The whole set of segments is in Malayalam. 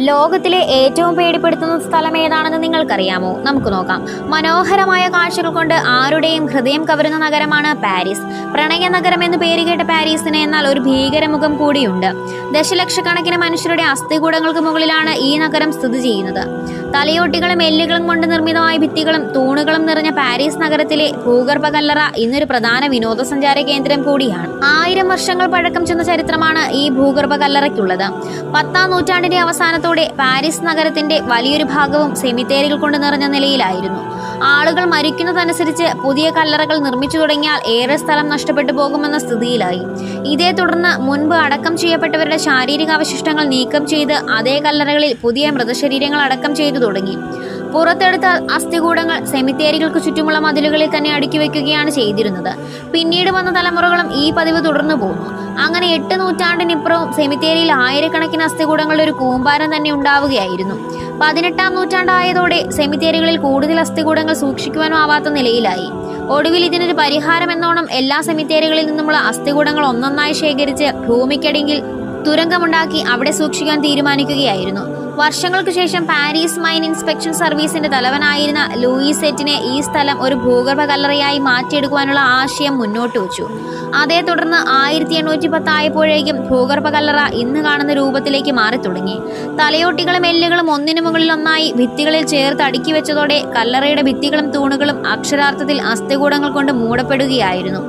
ലോകത്തിലെ ഏറ്റവും പേടിപ്പെടുത്തുന്ന സ്ഥലം ഏതാണെന്ന് നിങ്ങൾക്കറിയാമോ? നമുക്ക് നോക്കാം. മനോഹരമായ കാഴ്ചകൾ കൊണ്ട് ആരുടെയും ഹൃദയം കവരുന്ന നഗരമാണ് പാരീസ്. പ്രണയ നഗരം എന്ന് പേരുകേട്ട പാരീസിന് എന്നാൽ ഒരു ഭീകരമുഖം കൂടിയുണ്ട്. ദശലക്ഷക്കണക്കിന് മനുഷ്യരുടെ അസ്ഥികൂടങ്ങൾക്ക് മുകളിലാണ് ഈ നഗരം സ്ഥിതി ചെയ്യുന്നത്. തലയോട്ടികളും എല്ലുകളും കൊണ്ട് നിർമ്മിതമായ ഭിത്തികളും തൂണുകളും നിറഞ്ഞ പാരീസ് നഗരത്തിലെ ഭൂഗർഭ കല്ലറ ഇന്നൊരു പ്രധാന വിനോദസഞ്ചാര കേന്ദ്രം കൂടിയാണ്. ആയിരം വർഷങ്ങൾ പഴക്കം ചെന്ന ചരിത്രമാണ് ഈ ഭൂഗർഭ കല്ലറയ്ക്കുള്ളത് പത്താം നൂറ്റാണ്ടിന്റെ അവസാനത്തോടെ പാരീസ് നഗരത്തിന്റെ വലിയൊരു ഭാഗവും സെമിത്തേരികൾ കൊണ്ട് നിറഞ്ഞ നിലയിലായിരുന്നു. ആളുകൾ മരിക്കുന്നതനുസരിച്ച് പുതിയ കല്ലറകൾ നിർമ്മിച്ചു തുടങ്ങിയാൽ ഏറെ സ്ഥലം നഷ്ടപ്പെട്ടു പോകുമെന്ന സ്ഥിതിയിലായി. ഇതേ തുടർന്ന് മുൻപ് അടക്കം ചെയ്യപ്പെട്ടവരുടെ ശാരീരിക അവശിഷ്ടങ്ങൾ നീക്കം ചെയ്ത് അതേ കല്ലറകളിൽ പുതിയ മൃതശരീരങ്ങൾ അടക്കം ചെയ്തു തുടങ്ങി. പുറത്തെടുത്ത അസ്ഥികൂടങ്ങൾ സെമിത്തേരികൾക്ക് ചുറ്റുമുള്ള മതിലുകളിൽ തന്നെ അടുക്കി വയ്ക്കുകയാണ് ചെയ്തിരുന്നത്. പിന്നീട് വന്ന തലമുറകളും ഈ പതിവ് തുടർന്നു പോന്നു. അങ്ങനെ എട്ട് നൂറ്റാണ്ടിനിപ്പുറവും സെമിത്തേരിയിൽ ആയിരക്കണക്കിന് അസ്ഥികൂടങ്ങളുടെ ഒരു കൂമ്പാരം തന്നെ ഉണ്ടാവുകയായിരുന്നു. പതിനെട്ടാം നൂറ്റാണ്ടായതോടെ സെമിത്തേരികളിൽ കൂടുതൽ അസ്ഥികൂടങ്ങൾ സൂക്ഷിക്കുവാനും ആവാത്ത നിലയിലായി. ഒടുവിൽ ഇതിനൊരു പരിഹാരം എന്നോണം എല്ലാ സെമിത്തേരികളിൽ നിന്നുമുള്ള അസ്ഥികൂടങ്ങൾ ഒന്നൊന്നായി ശേഖരിച്ച് ഭൂമിക്കടിയിൽ തുരങ്കമുണ്ടാക്കി അവിടെ സൂക്ഷിക്കാൻ തീരുമാനിക്കുകയായിരുന്നു. വർഷങ്ങൾക്ക് ശേഷം പാരീസ് മൈൻ ഇൻസ്പെക്ഷൻ സർവീസിന്റെ തലവനായിരുന്ന ലൂയിസെറ്റിനെ ഈ സ്ഥലം ഒരു ഭൂഗർഭ കല്ലറയായി മാറ്റിയെടുക്കുവാനുള്ള ആശയം മുന്നോട്ട് വച്ചു. അതേ തുടർന്ന് ആയിരത്തി എണ്ണൂറ്റി പത്തായപ്പോഴേക്കും ഭൂഗർഭ കല്ലറ ഇന്ന് കാണുന്ന രൂപത്തിലേക്ക് മാറി തുടങ്ങി തലയോട്ടികളും എല്ലുകളും ഒന്നിനു മുകളിൽ ഒന്നായി ഭിത്തികളിൽ ചേർത്ത് അടുക്കി വെച്ചതോടെ കല്ലറയുടെ ഭിത്തികളും തൂണുകളും അക്ഷരാർത്ഥത്തിൽ അസ്ഥികൂടങ്ങൾ കൊണ്ട് മൂടപ്പെടുകയായിരുന്നു.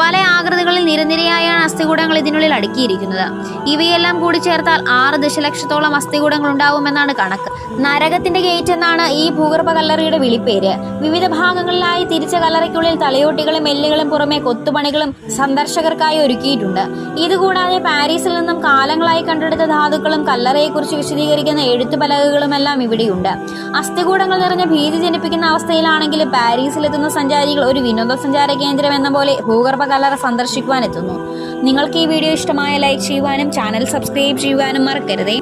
പല ആകൃതികളിൽ നിരനിരയായാണ് അസ്ഥികൂടങ്ങൾ ഇതിനുള്ളിൽ അടുക്കിയിരിക്കുന്നത്. ഇവയെല്ലാം കൂടി ചേർത്താൽ ആറ് ദശലക്ഷത്തോളം അസ്ഥികൂടങ്ങൾ ഉണ്ടാവുമെന്നാണ് കണക്ക്. നരകത്തിന്റെ ഗേറ്റ് എന്നാണ് ഈ ഭൂഗർഭ കല്ലറയുടെ വിളിപ്പേര്. വിവിധ ഭാഗങ്ങളിലായി തിരിച്ച കല്ലറയ്ക്കുള്ളിൽ തലയോട്ടികളും എല്ലുകളും പുറമെ കൊത്തുപണികളും സന്ദർശകർക്കായി ഒരുക്കിയിട്ടുണ്ട്. ഇതുകൂടാതെ പാരീസിൽ നിന്നും കാലങ്ങളായി കണ്ടെടുത്ത ധാതുക്കളും കല്ലറയെക്കുറിച്ച് വിശദീകരിക്കുന്ന എഴുത്തുപലകളുമെല്ലാം ഇവിടെയുണ്ട്. അസ്ഥികൂടങ്ങൾ നിറഞ്ഞ ഭീതി ജനിപ്പിക്കുന്ന അവസ്ഥയിലാണെങ്കിലും പാരീസിലെത്തുന്ന സഞ്ചാരികൾ ഒരു വിനോദസഞ്ചാര കേന്ദ്രം എന്ന പോലെ ഭൂഗർഭ കല്ലറ സന്ദർശിക്കുവാൻ എത്തുന്നു. നിങ്ങൾക്ക് ഈ വീഡിയോ ഇഷ്ടമായ ലൈക്ക് ചെയ്യുവാനും ചാനൽ സബ്സ്ക്രൈബ് ചെയ്യുവാനും മറക്കരുതേ.